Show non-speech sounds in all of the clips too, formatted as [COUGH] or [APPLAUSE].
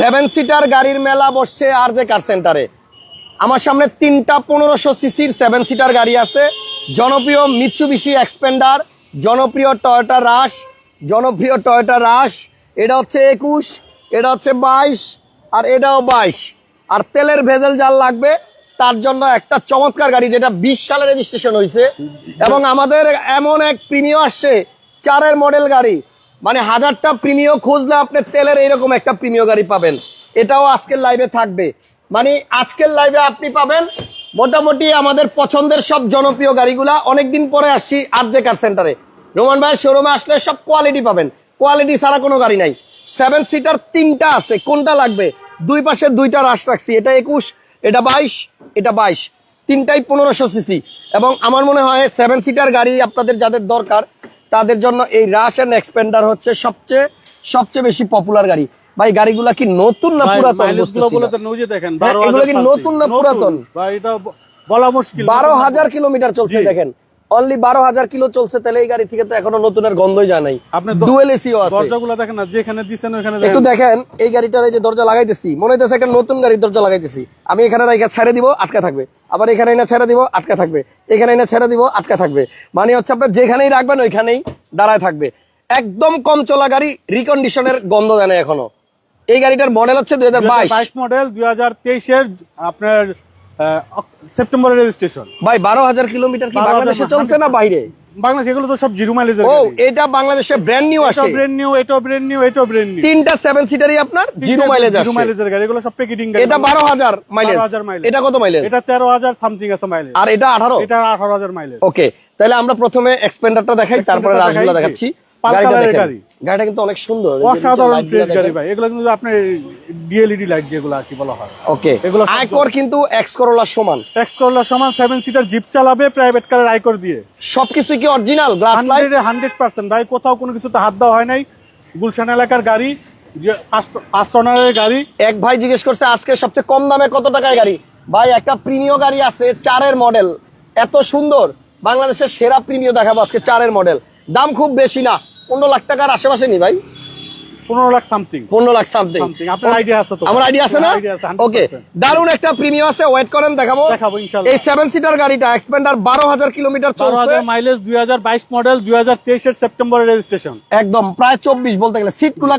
Seven seater গাড়ির মেলা বসছে আর যে কার সেন্টারে আমার সামনে তিনটা পনেরোশো সিসির সেভেন সিটার গাড়ি আছে। জনপ্রিয় মিৎসুবিশি এক্সপেন্ডার জনপ্রিয় টয়োটা রাশ জনপ্রিয় টয়োটা রাশ এটা হচ্ছে একুশ, এটা হচ্ছে বাইশ, আর এটাও বাইশ। আর তেলের ভেজেল জাল লাগবে, তার জন্য একটা চমৎকার গাড়ি যেটা বিশ সালে রেজিস্ট্রেশন হয়েছে এবং আমাদের এমন এক প্রিমিয় আসছে, চারের মডেল গাড়ি। মানে হাজারটা প্রিমিয় খুঁজলে আপনি তেলের এরকম একটা প্রিমিয় গাড়ি পাবেন। এটাও আজকের লাইভে থাকবে। মানে আজকের লাইভে আপনি পাবেন মোটামুটি আমাদের পছন্দের সব জনপ্রিয় গাড়িগুলা। অনেকদিন পরে আসছি আরজে কার সেন্টারে রোমান ভাইয়ের শোরুমে আসলে সব কোয়ালিটি পাবেন। কোয়ালিটি ছাড়া কোনো গাড়ি নাই। সেভেন সিটার তিনটা আছে। কোনটা লাগবে? দুই পাশে দুইটা রাশ রাখছি। এটা একুশ, এটা বাইশ এটা বাইশ। তিনটাই পনেরোশো সিসি এবং আমার মনে হয় সেভেন সিটার গাড়ি আপনাদের যাদের দরকার তাদের জন্য এই রাশ অ্যান্ড এক্সপেন্ডার হচ্ছে সবচেয়ে সবচেয়ে বেশি পপুলার গাড়ি। ভাই গাড়িগুলা কি নতুন না পুরাতন মাইলেজগুলো বলে তো নৌজে দেখেন 12,000 এগুলো কি নতুন না পুরাতন? ভাই এটা বলা মুশকিল। বারো হাজার কিলোমিটার চলছে দেখেন। অনলি বারো হাজার কিলো চলছে তাহলে এই গাড়ি থেকে তো এখনও নতুনের গন্ধই যায় নাই। ডুয়েল এসিও আছে। দরজাগুলো দেখেন না যেখানে দিছেন ওখানে একটু দেখেন এই গাড়িটার এই যে দরজা লাগাইতেছি মনে হইতেছে একটা নতুন গাড়ির দরজা লাগাইতেছি। আমি এখানে রাইখা ছেড়ে দিব আটকা থাকবে। আবার এখানে এনে ছেড়ে দিব আটকা থাকবে। এখানে এনে ছেড়ে দিব আটকা থাকবে। মানে হচ্ছে আপনার যেখানেই রাখবেন ওইখানেই দাঁড়ায় থাকবে। একদম কম চলা গাড়ি রিকন্ডিশনের গন্ধ দেয় এখনও। এই গাড়িটার মডেল হচ্ছে দুই হাজার বাইশ। মডেল দুই হাজার তেইশের আপনার সেপ্টেম্বরের রেজিস্ট্রেশন ভাই বারো হাজার কিলোমিটার কি বাংলাদেশে চলছে না বাইরে? বাংলাদেশ এগুলো তো সব জিরো মাইলেজের ও এটা বাংলাদেশে ব্র্যান্ড নিউ আসে। ব্র্যান্ড নিউ এটাও ব্র্যান্ড নিউ এটাও ব্র্যান্ড নিউ তিনটা সেভেন সিটারই আপনার জিরো মাইলেজ জিরো মাইলেজের গাড়ি এগুলো সব প্যাকেটিং গাড়ি। এটা বারো হাজার মাইলেজ 12,000 mileage। এটা কত মাইলেজ এটা তেরো হাজার সামথিং আছে মাইলেজ আর এটা আঠারো? এটা আঠারো হাজার মাইলেজ ওকে তাহলে আমরা প্রথমে এক্সপেন্ডারটা দেখাই তারপরে দেখাই, দেখাচ্ছি। গাড়িটা গাড়ি। গাড়িটা কিন্তু অনেক সুন্দর। অসাধারণ ফ্রেশ গাড়ি। ভাই। এগুলো কিন্তু আপনার ডিএলইডি লাইট যেগুলো আর কি বলা হয়। ওকে এগুলো আয়কর কিন্তু এক্স করোলার সমান। ট্যাক্স করলার সমান সেভেন সিটার জিপ চালাবে প্রাইভেট কারের আইকর দিয়ে। সবকিছু কি original glass light hundred hundred percent ভাই কোথাও কোনো কিছুতে হাত দেওয়া হয় নাই। গুলশান এলাকার গাড়ি ফার্স্ট অনারের গাড়ি। এক ভাই জিজ্ঞেস করছে আজকে সবচেয়ে কম দামে কত টাকায় গাড়ি? ভাই একটা প্রিমিয় গাড়ি আছে চারের মডেল এত সুন্দর। বাংলাদেশের সেরা প্রিমিয় দেখাবো আজকে চারের মডেল দাম খুব বেশি না। পনেরো লাখ টাকার আশেপাশে নি ভাই। পনেরো লাখ সামথিং পনেরো লাখ সামথিং আপনার idea আছে তো? আমার আইডিয়া আছে না? Idea আছে, 100%। ওকে দারুণ একটা প্রিমিয়াম আছে ওয়েট করেন দেখাবো। দেখাবো, ইনশাল্লাহ। এই সেভেন সিটার গাড়িটা এক্সপেন্ডার বারো হাজার কিলোমিটার চলছে। মাইলেজ দুই হাজার বাইশ মডেল দুই হাজার তেইশের সেপ্টেম্বরের রেজিস্ট্রেশন একদম প্রায় চব্বিশ বলতে গেলে।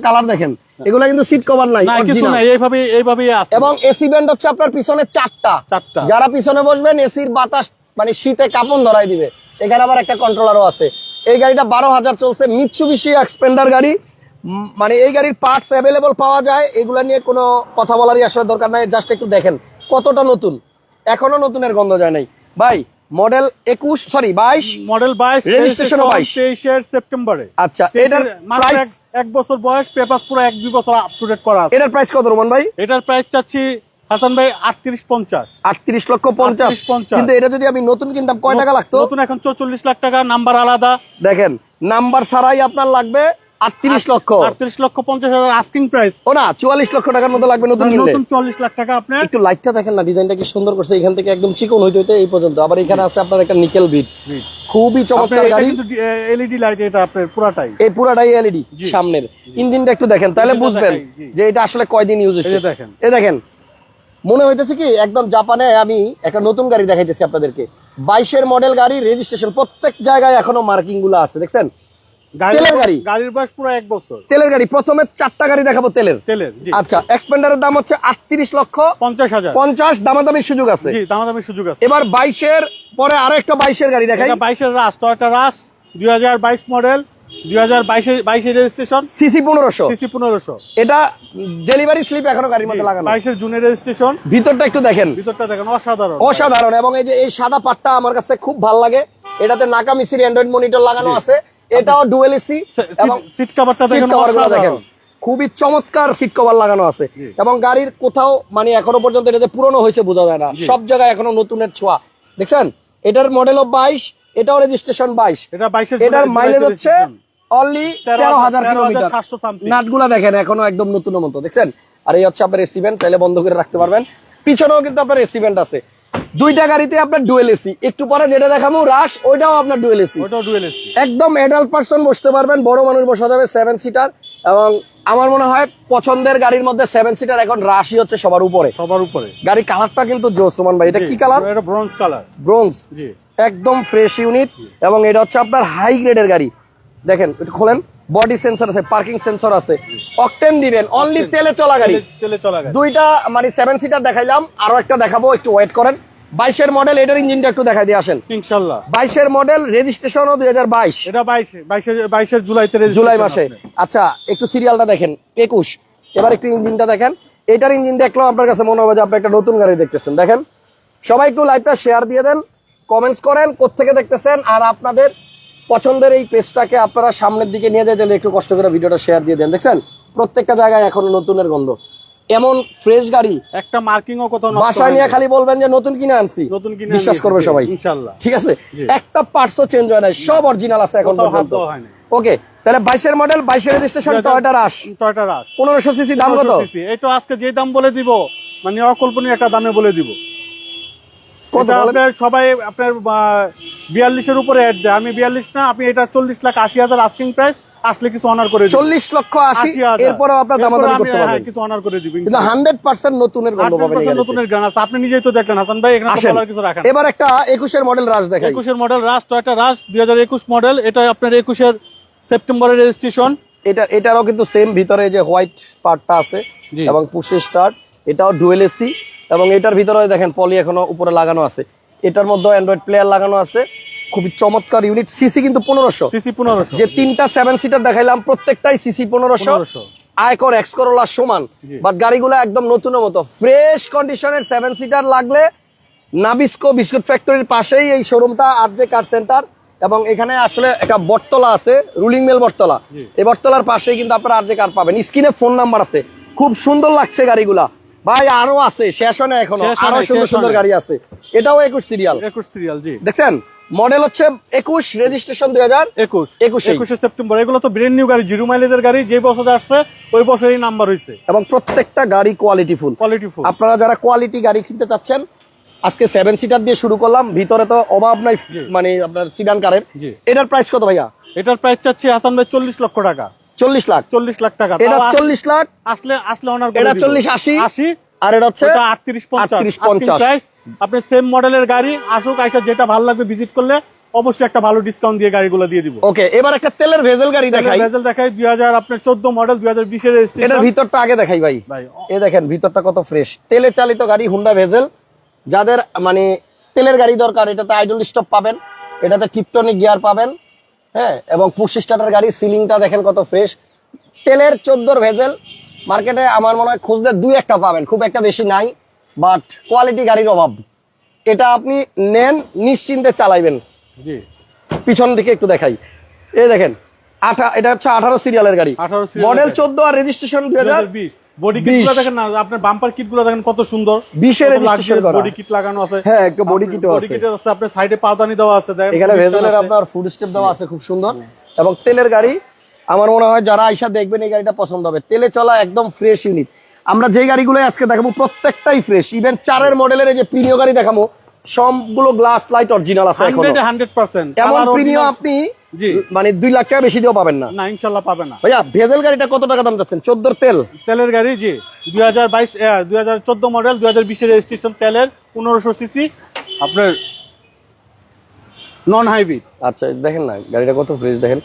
কালার দেখেন। এগুলা কিন্তু সিট কভার নাই। এইভাবে আছে। এবং এসি ব্যান্ড হচ্ছে আপনার পিছনে চারটা। চারটা। যারা পিছনে বসবেন এসির বাতাস মানে শীতে কাপড় ধরাই দিবে। এখানে আবার একটা কন্ট্রোলারও আছে। এই গাড়িটা বারো হাজার চলছে মিৎসুবিশি এক্সপেন্ডার গাড়ি। মানে এই গাড়ির পার্টস অ্যাভেলেবল পাওয়া যায় এগুলা নিয়ে কোনো কথা বলারই আসলে দরকার নাই জাস্ট একটু দেখেন কতটা নতুন। এখনও নতুনের গন্ধ যায় নাই। ভাই মডেল একুশ সরি বাইশ? মডেল বাইশ 22 তেইশের সেপ্টেম্বরে। আচ্ছা এটার প্রাইস এক- এক বছর বয়স পেপার পুরো এক দুই বছর আপ টু ডেট করা আছে। এটার প্রাইস কত রোমান ভাই? এটার প্রাইস চাচ্ছি হাসান ভাই আটত্রিশ পঞ্চাশ। আটত্রিশ লক্ষ পঞ্চাশ। 38, 50 কিন্তু এটা যদি আমি নতুন কিনতাম কয় টাকা লাগতো? নতুন এখন চৌচল্লিশ লাখ টাকা নাম্বার আলাদা। দেখেন নাম্বার ছাড়াই আপনার লাগবে আটত্রিশ লক্ষ। আটত্রিশ লক্ষ পঞ্চাশ হাজার আস্কিং প্রাইস ও না চুয়াল্লিশ লক্ষ টাকার মতো লাগবে নতুন চল্লিশ লাখ টাকা আপনার। একটু লাইটটা দেখেন না ডিজাইনটা কি সুন্দর করছে এখান থেকে একদম চিকন হইতে হইতে এই পর্যন্ত। আবার এখানে আছে আপনার একটা নিকেল বিট খুবই চমৎকার গাড়ি। এলইডি লাইট এটা আপনার পুরাটাই। এই পুরাটাই এলইডি সামনের। ইঞ্জিনটা একটু দেখেন তাহলে বুঝবেন যে এটা আসলে কয়দিন ইউজ যে দেখেন। এই দেখেন মনে হইতেছে কি একদম জাপানে আমি একটা নতুন গাড়ি দেখাইতেছি আপনাদেরকে। বাইশের মডেল গাড়ি রেজিস্ট্রেশন প্রত্যেক জায়গায় এখনও মার্কিংগুলো আছে দেখছেন? তেলের গাড়ি। গাড়ির বয়স পুরো এক বছর। তেলের গাড়ি প্রথমে চারটা গাড়ি দেখাবো তেলের। তেলের আচ্ছা এক্সপেন্ডারের দাম হচ্ছে আটত্রিশ লক্ষ পঞ্চাশ হাজার। পঞ্চাশ দামাদামির সুযোগ আছে। জি সুযোগ আছে। এবার বাইশের পরে আরও একটা বাইশের গাড়ি দেখাই। বাইশের রাস দুই হাজার বাইশ মডেল দুই হাজার বাইশে বাইশের রেজিস্ট্রেশন? সিসি পনেরোশো। সিসি পনেরোশো। এটা ডেলিভারি স্লিপ এখনও গাড়ির মধ্যে লাগানো। বাইশের জুনের রেজিস্ট্রেশন। ভিতরটা একটু দেখেন। ভিতরটা দেখেন অসাধারণ। অসাধারণ। এবং এই যে এই সাদা পাটটা আমার কাছে খুব ভালো লাগে। এটাতে নাকা মিসির অ্যান্ড্রয়েড মনিটর লাগানো আছে। এটাও ডুয়েল এসি এবং সিট- সিট কভারটা দেখেন দেখেন। খুবই চমৎকার সিট কভার লাগানো আছে। এবং গাড়ির কোথাও মানে এখনও পর্যন্ত এটা যে পুরনো হয়েছে বোঝা যায় না। সব জায়গায় এখনও নতুনের ছোঁয়া। দেখছেন? এটার মডেল বাইশ এটাও রেজিস্ট্রেশন বাইশ। এটা এটার মাইলেজ হচ্ছে অনলি তেরো হাজার- কিলোমিটার। নাটগুলা দেখেন এখনও একদম নতুন মতো দেখছেন? আর এই হচ্ছে আপনার এসিভেন্ট তাহলে বন্ধ করে রাখতে পারবেন। পিছনেও কিন্তু আপনার এসিভেন্ট আছে। দুইটা গাড়িতে আপনার ডুয়েল এসি একটু পরে যেটা দেখাবো রাশ ওইটাও আপনার ডুয়েল এসি ডুয়েল এসি একদম এডাল্ট পার্সন বসতে পারবেন বড় মানুষ বসা যাবে সেভেন সিটার এবং আমার মনে হয় পছন্দের গাড়ির মধ্যে সেভেন সিটার এখন রাশি হচ্ছে সবার উপরে। সবার উপরে। গাড়ির কালারটা কিন্তু জোস সুমান ভাই। এটা কি কালার এটা ব্রোঞ্জ কালার ব্রোঞ্জ জি। একদম ফ্রেশ ইউনিট এবং এটা হচ্ছে আপনার হাই গ্রেডের গাড়ি। দেখেন একটু খোলেন। বডি সেন্সর আছে পার্কিং সেন্সর আছে। অকটেন দিবেন অনলি তেলে চলা গাড়ি। তেলে- চলা দুইটা মানে সেভেন সিটার দেখাইলাম আরও একটা দেখাবো একটু ওয়েট করেন। বাইশের মডেল এটার ইঞ্জিনটা একটু দেখাই দিয়ে আসেন। ইনশাল্লাহ। বাইশের মডেল রেজিস্ট্রেশনও দুই হাজার বাইশ। এটা বাইশে বাইশে বাইশের জুলাইতে জুলাই মাসে। আচ্ছা একটু সিরিয়ালটা দেখেন একুশ। এবার একটু ইঞ্জিনটা দেখেন। এটার ইঞ্জিন দেখলেও আপনার কাছে মনে হবে যে আপনি একটা নতুন গাড়ি দেখতেছেন। দেখেন সবাই একটু লাইভটা শেয়ার দিয়ে দেন। কমেন্টস করেন কোথেকে দেখতেছেন আর আপনাদের পছন্দের এই পেজটাকে আপনারা সামনের দিকে নিয়ে যেতে হলে একটু কষ্ট করে ভিডিওটা শেয়ার দিয়ে দেন। দেখছেন? প্রত্যেকটা জায়গায় এখন নতুনের গন্ধ। এমন ফ্রেশ গাড়ি। একটা মার্কিংও কোথাও বাসায়। নিয়ে খালি বলবেন যে নতুন কিনে আনছি। নতুন কিনে বিশ্বাস করবে সবাই। ইনশাল্লাহ। ঠিক আছে। একটা পার্টসও চেঞ্জ হয় নাই সব অরিজিনাল আছে এখন পর্যন্ত। ওকে তাহলে বাইশের মডেল বাইশের registration Toyota Rush Toyota Rush পনেরোশো সিসি দাম কত? এটা আজকে যে দাম বলে দিব মানে অকল্পনীয় একটা দামে বলে দিব? আপনার সবাই আপনার বিয়াল্লিশের উপরে অ্যাড দেয়। আমি বিয়াল্লিশ না আপনি এটা চল্লিশ লাখ আশি হাজার আস্কিং প্রাইস আসলে কিছু অনার করে চল্লিশ লক্ষ আশি 80,000 আপনার দামাদামি করতে হ্যাঁ, পারবেন। কিছু অনার করে কিন্তু হান্ড্রেড পার্সেন্ট নতুনের গন্ধ পাবেন নতুনের গ্রান আছে। আপনি নিজেই তো দেখলেন হাসান ভাই এখানে বলার কিছু রাখেন এবার একটা একুশের মডেল রাজ দেখাই। একুশের মডেল রাস টয়টা রাস দুই হাজার একুশ মডেল এটা আপনার একুশের সেপ্টেম্বরের রেজিস্ট্রেশন এটা এটারও কিন্তু সেম ভিতরে যে হোয়াইট পার্টটা আছে এবং পুশে স্টার্ট এটাও ডুয়েল এসি এবং এটার ভিতরে দেখেন পলি এখনও উপরে লাগানো আছে। এটার মধ্যে অ্যান্ড্রয়েড প্লেয়ার লাগানো আছে। খুবই চমৎকার ইউনিট সিসি কিন্তু পনেরোশো। সিসি পনেরোশো। যে তিনটা সেভেন সিটার দেখাইলাম প্রত্যেকটাই সিসি পনেরোশো। আয়কর এক্স করোলা সমান। বাট গাড়িগুলো একদম নতুনের মতো। ফ্রেশ কন্ডিশনের সেভেন সিটার লাগলে নাবিস্কো বিস্কুট ফ্যাক্টরির পাশেই এই শোরুমটা আর যে কার সেন্টার এবং এখানে আসলে একটা বটতলা আছে রুলিং মেল বটতলা। এই বটতলার পাশেই কিন্তু আপনারা আর যে কার পাবেন। স্ক্রিনে ফোন নাম্বার আছে। খুব সুন্দর লাগছে গাড়িগুলা। ভাই আরও আছে শেষ হয় না এখনও। আরও সুন্দর সুন্দর গাড়ি আছে। এটাও একুশ সিরিয়াল একুশ সিরিয়াল জি। দেখছেন? মডেল হচ্ছে একুশ রেজিস্ট্রেশন দুই হাজার একুশ। একুশেই। একুশে সেপ্টেম্বর এগুলো তো ব্রেন নিউ গাড়ি জিরো মাইলেজের গাড়ি যে বছর আসছে ওই বছরই নাম্বার হয়েছে এবং প্রত্যেকটা গাড়ি কোয়ালিটি ফুল কোয়ালিটি ফুল আপনারা যারা কোয়ালিটি গাড়ি কিনতে চাচ্ছেন আজকে সেভেন সিটার দিয়ে শুরু করলাম ভিতরে তো অভাব নাই মানে আপনার সিডান কারের এটার প্রাইস কত ভাইয়া? এটার প্রাইস চাচ্ছি ভাই চল্লিশ লক্ষ টাকা। চল্লিশ লাখ। চল্লিশ লাখ টাকা। এটা চল্লিশ লাখ। আসলে আসলে অনার এটা 40, 80 আশি। আর এটা হচ্ছে আটত্রিশ পঞ্চাশ। 38, 50 প্রাইস আপনি সেম মডেলের গাড়ি আসুক আইসা যেটা ভালো লাগবে ভিজিট করলে অবশ্যই একটা ভালো ডিসকাউন্ট দিয়ে গাড়িগুলো দিয়ে দিব। ওকে এবার একটা তেলের ভেজেল গাড়ি দেখাই। রেজাল্ট দেখাই। দুই হাজার আপনার চোদ্দ মডেল দুই হাজার বিশের এটার ভিতরটা আগে দেখাই ভাই। ভাই এ দেখেন ভিতরটা কত ফ্রেশ তেলে চালিত গাড়ি হুন্ডা ভেজেল যাদের মানে তেলের গাড়ি দরকার এটাতে আইডল স্টপ পাবেন। এটাতে টিপটনিক গিয়ার পাবেন। হ্যাঁ এবং পুশ স্টার্টার গাড়ি সিলিংটা দেখেন কত ফ্রেশ তেলের চোদ্দোর ভেজেল। মার্কেটে আমার মনে হয় খুঁজতে দুই একটা পাবেন খুব একটা বেশি নাই বাট কোয়ালিটি গাড়ির অভাব। এটা আপনি নেন নিশ্চিন্তে চালাইবেন। পিছন দিকে একটু দেখাই। এই দেখেন আঠা এটা হচ্ছে আঠারো সিরিয়ালের গাড়ি। মডেল। চোদ্দ আর রেজিস্ট্রেশন দুই হাজার বডি কিট দেখেন না আপনার বাম্পার কিট দেখেন কত সুন্দর 20 এর বডি কিট লাগানো আছে। হ্যাঁ, একটা body kit ও বডি কিট আছে আপনার সাইডে পাওদানি দেওয়া আছে দেখেন এখানে ভেজেলের আপনার ফুড স্টেপ দেওয়া আছে খুব সুন্দর। এবং তেলের গাড়ি আমার মনে হয় যারা আইসা দেখবেন এই গাড়িটা পছন্দ হবে। তেলে চলা একদম ফ্রেশ ইউনিট আমরা যে গাড়িগুলো আজকে দেখাবো প্রত্যেকটাই ফ্রেশ ইভেন চারের মডেলের এই যে প্রিমিয় গাড়ি দেখাবো সবগুলো গ্লাস লাইট অরিজিনাল আছে এখন। 100 এ 100% এমন কালার প্রিমিয় original- আপনি। মানে দুই লাখ টাকা বেশি দিয়েও পাবেন না। না ইনশাআল্লাহ পাবে না। ভাইয়া ভেজেল গাড়িটা কত টাকা দাম যাচ্ছেন চোদ্দোর তেল। তেলের গাড়ি জি। দুই হাজার বাইশ দুই হাজার চোদ্দ মডেল দুই হাজার বিশের রেজিস্ট্রেশন তেলের পনেরোশো সিসি আপনার নন হাইব্রিড আচ্ছা দেখেন না গাড়িটা কত ফ্রেশ দেখেন।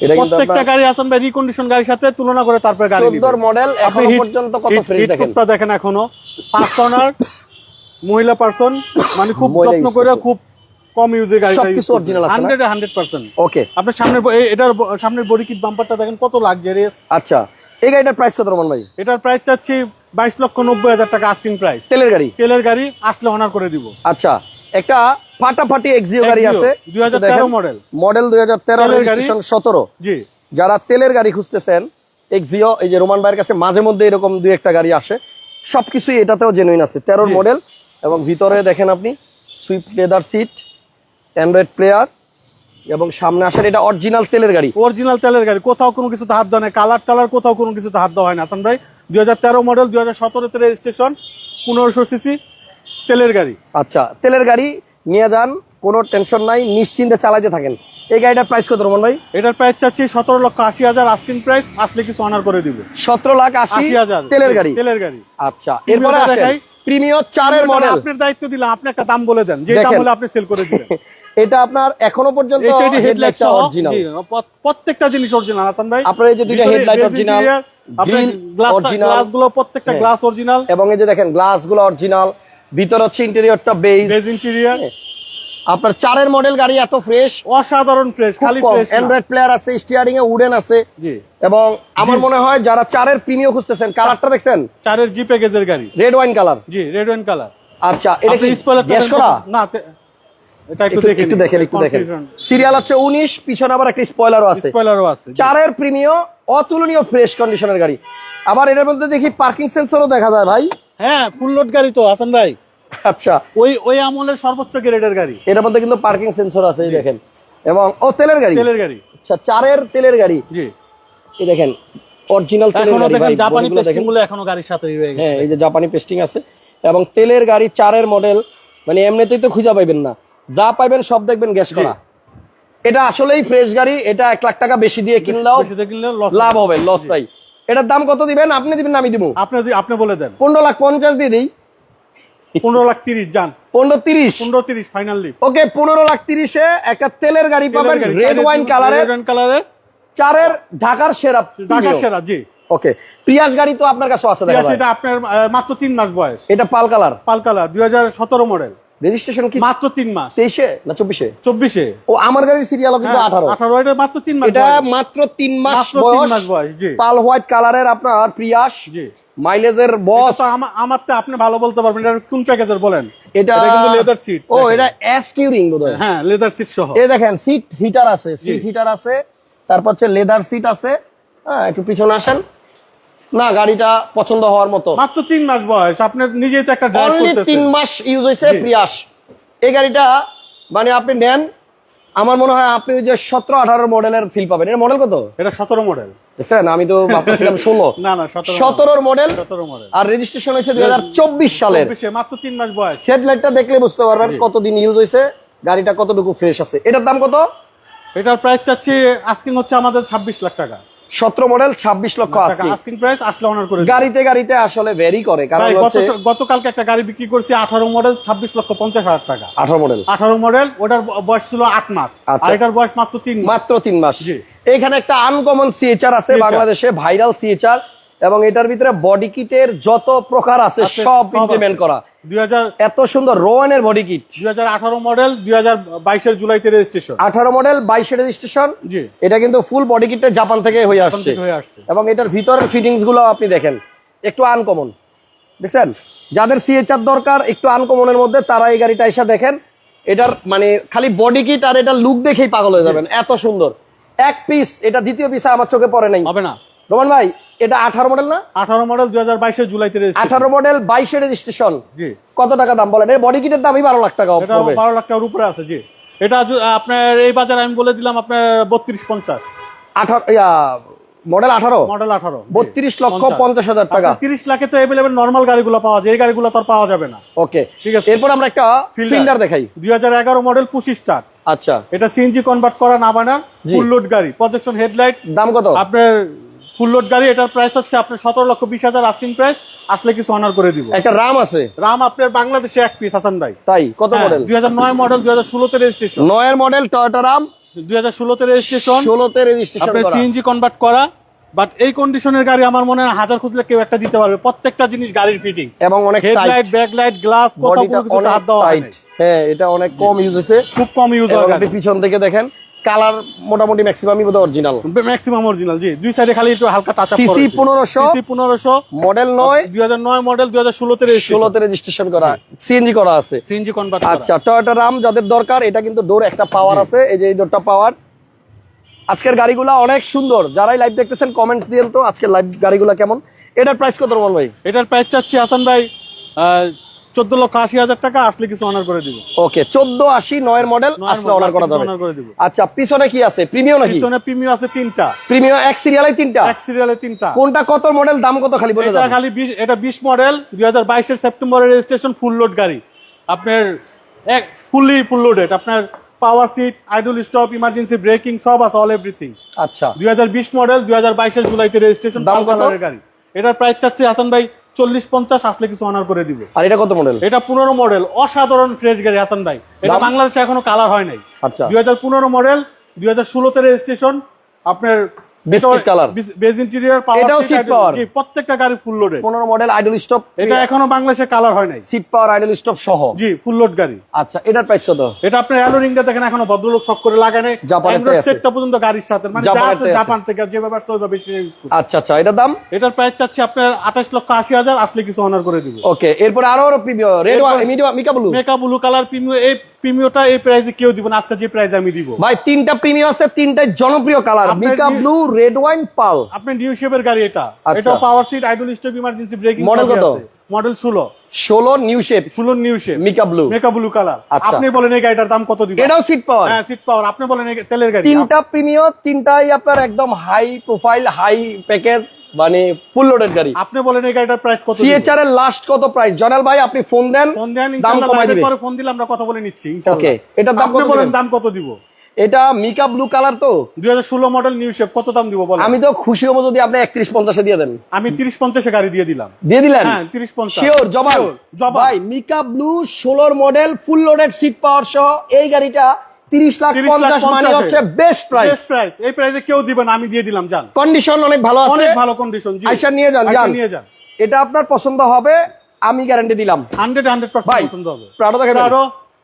এটা কিন্তু প্রত্যেকটা গাড়ি আসান ভাই রিকন্ডিশন গাড়ির সাথে তুলনা করে তারপরে গাড়ি নিবেন। চোদ্দোর মডেল আপনি এখনও পর্যন্ত কত ফ্রেশ দেখেন। দেখেন এখনও। পাঁচ টনার মহিলা পার্সন মানে খুব যত্ন করে খুব কম ইউজে গাড়ি সবকিছু original আছে না? হান্ড্রেড হান্ড্রেড পার্সেন্ট ওকে আপনার সামনের এটার সামনের বডি কিট বাম্পারটা দেখেন কত লাক্সারিয়াস আচ্ছা এই গাড়িটার প্রাইস কত রমান ভাই? এটার প্রাইস চাচ্ছি বাইশ লক্ষ নব্বই হাজার টাকা আস্কিং প্রাইস তেলের গাড়ি? তেলের গাড়ি আসলে অনার করে দিব। আচ্ছা একটা ফাটাফাটি এক্সিও গাড়ি আছে। 2013 মডেল। মডেল দুই হাজার তেরো তেলের গাড়ি। রেজিস্ট্রেশন সতেরো। জি। যারা তেলের গাড়ি খুঁজতেছেন এক্সিও এই যে রোমান ভাইয়ের কাছে মাঝে মধ্যে এরকম দুই একটা গাড়ি আসে। সবকিছুই এটাতেও জেনুইন আছে। তেরোর। মডেল এবং ভিতরে দেখেন আপনি swift leather seat Android player এবং সামনে আসার এটা অরিজিনাল তেলের গাড়ি। অরিজিনাল তেলের গাড়ি কোথাও কোনো কিছুতে হাত দেওয়া নেই কালার টালার কোথাও কোনো কিছুতে হাত দেওয়া হয় না। আসান ভাই দুই হাজার তেরো মডেল দুই হাজার সতেরোতে রেজিস্ট্রেশন পনেরোশো সিসি তেলের গাড়ি। আচ্ছা তেলের গাড়ি নিয়ে যান কোনো টেনশন নাই নিশ্চিন্তে চালাতে থাকেন। এই গাড়িটার প্রাইস কত রমন ভাই? এটার প্রাইস চাচ্ছি সতেরো লক্ষ আশি হাজার আস্কিং প্রাইস আসলে কিছু অনার করে দিব। সতেরো লাখ আশি আশি হাজার তেলের গাড়ি। তেলের গাড়ি। আচ্ছা এরপরে দেখাই। প্রিমিয়র চারের মডেল আপনার দায়িত্ব দিলাম আপনি একটা দাম বলে দেন। যে দাম হলে আপনি সেল করে দিবেন। [LAUGHS] এটা আপনার এখনও পর্যন্ত হেডলাইটটা অরিজিনাল প্রত্যেকটা জিনিস অরিজিনাল হাসান ভাই। আপনার এই যে দুইটা হেডলাইট অরিজিনাল গ্লাসগুলো প্রত্যেকটা হ্যাঁ। গ্লাস অরিজিনাল এবং এই যে দেখেন গ্লাসগুলো অরিজিনাল ভিতর হচ্ছে ইন্টেরিয়রটা বেজ বেজ ইন্টেরিয়র আপনার চারের মডেল গাড়ি এত ফ্রেশ অসাধারণ ফ্রেশ খালি ফ্রেশ অ্যান্ড্রয়েড প্লেয়ার আছে স্টিয়ারিং এ উডেন আছে। জি। এবং আমার মনে হয় যারা চারের প্রিমিয় খুঁজতেছেন কালারটা দেখছেন? চারের জি প্যাকেজের গাড়ি। রেড ওয়াইন কালার জি রেড ওয়াইন কালার আচ্ছা এটা কি গ্যাস করা? না এটা একটু দেখেন একটু দেখেন একটু দেখেন। সিরিয়াল হচ্ছে উনিশ পিছনে আবার একটা স্পয়লারও আছে। স্পয়লারও আছে চারের প্রিমিয় অতুলনীয় ফ্রেশ কন্ডিশনের গাড়ি। আবার এর মধ্যে দেখি পার্কিং সেন্সরও দেখা যায় ভাই। হ্যাঁ ফুল লোড গাড়ি তো হাসান ভাই। আচ্ছা। ওই ওই আমলের সর্বোচ্চ গ্রেডের গাড়ি। এটার মধ্যে কিন্তু পার্কিং সেন্সর আছে এই দেখেন। এবং ও তেলের গাড়ি? তেলের গাড়ি। আচ্ছা চারের তেলের গাড়ি? জি। এই দেখেন অরিজিনাল তেলের এখনও গাড়ি দেখেন জাপানি পেস্টিংগুলো এখনও গাড়ির সাথে রয়ে গেছে। হ্যাঁ এই যে জাপানি পেস্টিং আছে। এবং তেলের গাড়ি চারের মডেল মানে এমনিতেই তো খুঁজে পাইবেন না। যা পাইবেন সব দেখবেন গ্যাস করা। এটা আসলেই ফ্রেশ গাড়ি এটা এক লাখ টাকা বেশি দিয়ে কিনলেও লাভ হবে। লস নাই। এটার দাম কত দিবেন? আপনি দিবেন আমি দিব। আপনি আপনি বলে দেন। পনেরো লাখ পঞ্চাশ দিয়ে দিই। পনেরো লাখ তিরিশ যান পনেরো তিরিশ? পনেরো তিরিশ ফাইনালি ওকে পনেরো লাখ তিরিশে একটা তেলের গাড়ি পাবেন রেড ওয়াইন কালারের রেড ওয়াইন কালারের চারের ঢাকার সেরা ঢাকার সেরা জি। ওকে প্রিয়াস গাড়ি তো আপনার কাছে আছে এটা আপনার মাত্র তিন মাস বয়স। এটা পাল কালার। পাল কালার দুই হাজার সতেরো মডেল রেজিস্ট্রেশন কি? মাত্র তিন মাস। তেইশে না চব্বিশে? চব্বিশে। ও আমার গাড়ির সিরিয়ালও কিন্তু আঠারো। আঠারো এটা মাত্র তিন মাস এটা মাত্র তিন মাস বয়স। জি। পাল হোয়াইট কালারের আপনার প্রিয়াস জি। মাইলেজের বস তো আমার তো আপনি ভালো বলতে পারবেন এটা কোন প্যাকেজের বলেন? এটা কিন্তু leather seat, ও এটা এস টিউরিং বোধহয়। হ্যাঁ লেদার সিট সহ। এই দেখেন সিট হিটার আছে সিট হিটার আছে তারপর হচ্ছে লেদার সিট আছে। হ্যাঁ একটু পিছনে আসেন। না গাড়িটা পছন্দ হওয়ার মতো। মাত্র তিন মাস বয়স আপনি নিজেই তো একটা ড্রাইভ তিন মাস ইউজ হয়েছে প্রিয়াস এই গাড়িটা মানে আপনি নেন আমার মনে হয় আপনি যে সতেরো আঠারো মডেলের ফিল পাবেন। এর মডেল কত? এটা সতেরো মডেল দেখছেন? আমি তো ভাবতেছিলাম ষোলো। [LAUGHS] না না সতেরো সতেরোর মডেল সতেরো মডেল আর রেজিস্ট্রেশন হয়েছে দুই হাজার চব্বিশ সালের। মাত্র তিন মাস বয়স। হেডলাইটটা দেখলে বুঝতে পারবেন কতদিন ইউজ হয়েছে। গাড়িটা কতটুকু ফ্রেশ আছে। এটার দাম কত? এটার প্রাইস চাচ্ছি আস্কিং হচ্ছে আমাদের ছাব্বিশ লাখ টাকা। সতেরো মডেল ছাব্বিশ লক্ষ আছে আস্কিং প্রাইস আসলে অনার করে গাড়িতে গাড়িতে আসলে ভেরি করে কারণ হচ্ছে গতকালকে একটা গাড়ি বিক্রি করছি আঠারো মডেল ছাব্বিশ লক্ষ পঞ্চাশ হাজার টাকা। আঠারো মডেল আঠারো মডেল ওটার বয়স ছিল আট মাস। আচ্ছা। আর এটার বয়স মাত্র তিন মাস। মাত্র তিন মাস। জি। এখানে একটা আনকমন সিএচআর আছে বাংলাদেশে ভাইরাল সিএচআর এবং এটার ভিতরে বডি কিটের যত প্রকার আছে সব ইমপ্লিমেন্ট করা। এত সুন্দর রোয়ানের বডি কিট দুই হাজার আঠারো মডেল দুই হাজার বাইশের জুলাইতে রেজিস্ট্রেশন আঠারো মডেল বাইশে রেজিস্ট্রেশন জি। এটা কিন্তু ফুল বডি কিটটা জাপান হয়ে থেকে হয়ে আসছে। এবং এটার ভিতরের ফিটিংসগুলো আপনি দেখেন একটু আনকমন দেখছেন? যাদের সিএচআর দরকার একটু আনকমনের মধ্যে তারা এই গাড়িটা এসে দেখেন। এটার মানে খালি বডি কিট আর এটা লুক দেখেই পাগল হয়ে যাবেন। এত সুন্দর। এক পিস এটা দ্বিতীয় পিসে আমার চোখে পড়ে নাই। হবে না। রোমান ভাই এটা আঠারো মডেল না? আঠারো মডেল দুই হাজার বাইশের জুলাইতে আঠারো মডেল বাইশে রেজিস্ট্রেশন জি। কত টাকা দাম বলেন? এর বডি কিটের দামই বারো লাখ টাকা বারো লাখ টাকার উপরে আছে জি। এটা আপনার এই বাজারে আমি বলে দিলাম আপনার বত্রিশ পঞ্চাশ। আঠারো মডেল আঠারো? মডেল আঠারো বত্রিশ লক্ষ পঞ্চাশ। হাজার টাকা। তিরিশ লাখে তো এভেলেবেল নর্মাল গাড়িগুলো পাওয়া যায় এই গাড়িগুলো তো আর পাওয়া যাবে না। ওকে। ঠিক আছে। এরপর আমরা একটা। ফিল্ডার দেখাই। দুই হাজার এগারো মডেল পঁচিশ স্টার। আচ্ছা। এটা সিএনজি কনভার্ট করা না বানা ফুল লোড গাড়ি। প্রজেকশন হেডলাইট দাম কত? আপনার ফুল লোড গাড়ি এটার প্রাইস হচ্ছে আপনার সতেরো লক্ষ বিশ হাজার আস্কিং প্রাইস আসলে কিছু অনার করে দিব। একটা রাম আছে। রাম আপনার বাংলাদেশে এক পিস হাসান ভাই। তাই? কত মডেল দুই হাজার নয় মডেল দুই হাজার ষোলোতে রেজিস্ট্রেশন নয়ের মডেল টয়টা রাম দুই হাজার ষোলোতে রেজিস্ট্রেশন ষোলোতে রেজিস্ট্রেশন সিএনজি কনভার্ট করা। বাট এই কন্ডিশনের গাড়ি আমার মনে হয় হাজার খুঁজলে কেউ একটা দিতে পারবে। প্রত্যেকটা জিনিস গাড়ির ফিটিং এবং অনেক হেডলাইট ব্যাকলাইট গ্লাস কোথাও কোনো কিছু হাত দেওয়া হ্যাঁ এটা অনেক কম ইউজ হয়েছে। খুব কম ইউজ হয় পিছন থেকে দেখেন কালার মোটামুটি ম্যাক্সিমামই বোধ অরিজিনাল ম্যাক্সিমাম অরিজিনাল জি। দুই সাইডে খালি একটু হালকা টাচ আপ সিসি পনেরোশো। সিসি পনেরোশো। মডেল নয়। দুই হাজার নয় মডেল দুই হাজার ষোলোতে ষোলোতে রেজিস্ট্রেশন করা। সিএনজি করা আছে। সিএনজি কনভার্ট আচ্ছা টয়োটা রাম যাদের দরকার এটা কিন্তু ডোর একটা পাওয়ার আছে এই যে এই ডোরটা পাওয়ার আজকের গাড়িগুলা অনেক সুন্দর। যারাই লাইভ দেখতেছেন কমেন্টস দিয়েন তো আজকের লাইভ গাড়িগুলা কেমন? এটার প্রাইস কত রকম ভাই? এটার প্রাইস চাচ্ছি হাসান ভাই চোদ্দ লক্ষ আশি হাজার টাকা আসলে কিছু অনার করে দিব। ওকে চোদ্দ আশি নয়ের মডেল আসলে অর্ডার করা যাবে। আচ্ছা পিছনে কি আছে? প্রিমিয়াম নাকি? পিছনে প্রিমিয়াম আছে তিনটা। প্রিমিয়াম এক সিরিয়ালে তিনটা? এক সিরিয়ালে তিনটা। কোনটা কত মডেল দাম কত খালি বলে দাও। খালি 20 এটা বিশ মডেল দুই হাজার বাইশের সেপ্টেম্বরের রেজিস্ট্রেশন ফুল লোড গাড়ি। আপনার এক ফুললি ফুল লোডেড আপনার power seat idle stop emergency braking সব আছে অল এভরিথিং আচ্ছা। দুই হাজার বিশ মডেল দুই হাজার বাইশের জুলাইতে রেজিস্ট্রেশন দাম কত? গাড়ি। এটার প্রাইস চাচ্ছি হাসান ভাই চল্লিশ পঞ্চাশ আসলে কিছু অনার করে দিবে। আর এটা কত মডেল এটা পনেরো মডেল অসাধারণ ফ্রেশ গাড়ি হাসান ভাই। এটা বাংলাদেশে এখনও কালার হয় নাই। আচ্ছা। দুই পনেরো মডেল দুই হাজার ষোলোতে রেজিস্ট্রেশন আপনার বিস্কিট কালার বেজ ইন্টেরিয়র এটাও seat power? প্রত্যেকটা গাড়ি ফুল লোডে পনেরো মডেল আইডল স্টপ এটা এখনও বাংলাদেশে কালার হয় নাই। সিট পাওয়ার আইডল স্টপ সহ। জি ফুল লোড গাড়ি। আচ্ছা এটার প্রাইস কত? এটা আপনার দেখেন এখনও ভদ্রলোক সব করে লাগানে জাপানেরটাই আছে। সেটটা পর্যন্ত গাড়ির সাথে মানে জাপান থেকে যেভাবে আসছে ওইভাবে আচ্ছা আচ্ছা এটার দাম? এটার প্রাইস চাচ্ছি আপনার আঠাশ লক্ষ আশি হাজার আসলে কিছু অনার করে দিব। ওকে এরপরে আরও আরও premium red mica blue mica blue colour Premio এই প্রিমিওটা এই প্রাইসে কেউ দিব না আজকে যে প্রাইস আমি দিব। ভাই তিনটা প্রিমিয়াম আছে তিনটাই জনপ্রিয় colour mica blue red wine pearl আপনি নিউ শেপের গাড়ি এটা। আচ্ছা। এটা power seat idle stop emergency braking Model কত? মডেল ষোলো। ষোলো নিউ শেপ ষোলো new shape mica blue mica blue colour. আপনি বলেন এই গাড়িটার দাম কত দিব? এটাও সিট পাওয়ার হ্যাঁ সিট পাওয়ার আপনি বলেন এই তেলের গাড়ি। তিনটা প্রিমিয়াম তিনটাই আপনার একদম হাই প্রোফাইল হাই প্যাকেজ মানে ফুল লোডেড গাড়ি। আপনি বলেন এই গাড়িটার প্রাইস কত সিএচআর এর লাস্ট কত প্রাইস জনাল ভাই আপনি ফোন দেন ফোন দেন দাম কমাই লাইভের দিবে। পরে ফোন দিলে আমরা কথা বলে নিচ্ছি ইনশাআল্লাহ ওকে এটার দাম কত বলেন দাম কত দিব? এটা মিকা ব্লু কালার তো? 2016 মডেল নিউ শেপ কত দাম দিব বলেন? আমি তো খুশি হব যদি আপনি একত্রিশ পঞ্চাশে দিয়ে দেন। আমি 30 50 এ গাড়ি দিয়ে দিলাম। দিয়ে দিলেন? হ্যাঁ 30 50 শিওর জবাব। ভাই মিকা ব্লু ষোলোর model full loaded seat power সহ এই গাড়িটা তিরিশ 30 লাখ পঞ্চাশ মানে হচ্ছে বেস্ট প্রাইস বেস্ট প্রাইস এই প্রাইসে কেউ দিবে না আমি দিয়ে দিলাম জান কন্ডিশন অনেক ভালো আছে। অনেক ভালো কন্ডিশন জি। আইসা নিয়ে যান, জান নিয়ে যান। এটা আপনার পছন্দ হবে আমি গ্যারান্টি দিলাম। 100 100% ভাই, পছন্দ হবে। প্রাডো দেখেন প্রাডো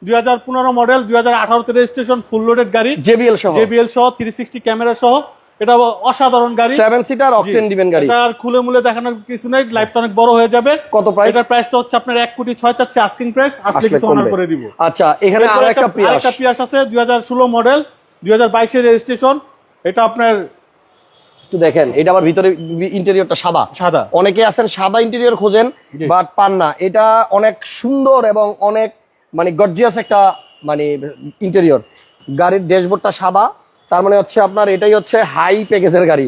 2015 মডেল 2018 তে রেজিস্ট্রেশন ফুল লোডেড গাড়ি। জেবিএল সহ। জেবিএল সহ 360 ক্যামেরা সহ। এটা অসাধারণ গাড়ি। Seven seater octane. দিবেন গাড়ি। এটা আর খুলে মুলে দেখানোর কিছু নাই লাইফটা অনেক বড় হয়ে যাবে। কত প্রাইস এটার প্রাইসটা হচ্ছে আপনার এক কোটি ছয় চাচ্ছে আস্কিং প্রাইস আসলে কিছু অনার করে দিব। আচ্ছা এখানে আরও একটা পিয়াস আরেকটা পিয়াস আছে দুই হাজার ষোলো মডেল দুই হাজার বাইশের রেজিস্ট্রেশন এটা আপনার একটু দেখেন এটা আবার ভিতরে ইন্টেরিয়রটা সাদা। সাদা। অনেকে আছেন সাদা ইন্টেরিয়র খোঁজেন বাট পান না। এটা অনেক সুন্দর এবং অনেক মানে গর্জিয়াস একটা মানে ইন্টেরিয়র গাড়ির ড্যাশবোর্ডটা সাদা। তার মানে হচ্ছে আপনার এটাই হচ্ছে হাই প্যাকেজের গাড়ি।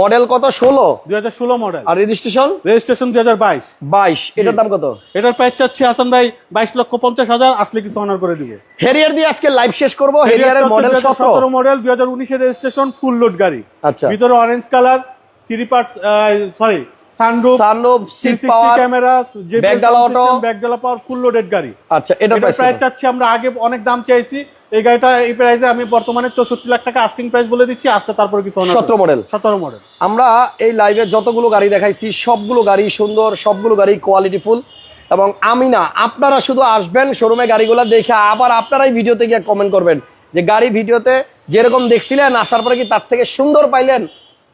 মডেল কত? ষোলো? দুই হাজার ষোলো মডেল আর রেজিস্ট্রেশন রেজিস্ট্রেশন দুই হাজার বাইশ। বাইশ। এটার দাম কত? এটার প্রাইস চাচ্ছি হাসান ভাই বাইশ লক্ষ পঞ্চাশ হাজার আসলে কিছু অনার করে দিব। হেরিয়ার দিয়ে আজকে লাইভ শেষ করব। হেরিয়ারের মডেল সতেরো মডেল দুই হাজার উনিশের রেজিস্ট্রেশন ফুল লোড গাড়ি। আচ্ছা। ভিতরে orange colour three part sorry sunroof sunroof seat power camera. ব্যাকডালা power full loaded গাড়ি। আচ্ছা প্রাইস চাচ্ছি আমরা আগে অনেক দাম চাইছি। এই গাড়িটা এই প্রাইসে আমি বর্তমানে চৌষট্টি লাখ টাকা আস্কিং প্রাইস বলে দিচ্ছি আসলে তারপরে কিছু সতেরো মডেল সতেরো মডেল আমরা এই লাইভে যতগুলো গাড়ি দেখাইছি সবগুলো গাড়ি সুন্দর সবগুলো গাড়ি কোয়ালিটিফুল এবং আমি না আপনারা শুধু আসবেন শোরুমে গাড়িগুলো দেখে আবার আপনারাই ভিডিওতে গিয়ে কমেন্ট করবেন যে গাড়ি ভিডিওতে যেরকম দেখছিলেন আসার পরে কি তার থেকে সুন্দর পাইলেন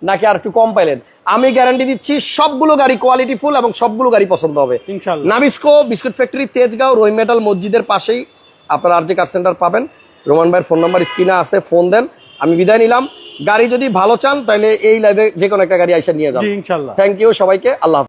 নাকি আর একটু কম পাইলেন? আমি গ্যারান্টি দিচ্ছি সবগুলো গাড়ি কোয়ালিটিফুল এবং সবগুলো গাড়ি পছন্দ হবে। Nabisco biscuit factory Tejgaon Rahim metal মসজিদের পাশেই আপনারা আর যে কার সেন্টার পাবেন। রোমান ভাইয়ের ফোন নাম্বার স্ক্রিনে আছে ফোন দেন আমি বিদায় নিলাম। গাড়ি যদি ভালো চান তাহলে এই লাইভে যে কোনো একটা গাড়ি আইসা নিয়ে যান। ইনশাল্লাহ। থ্যাংক ইউ সবাইকে আল্লাহ।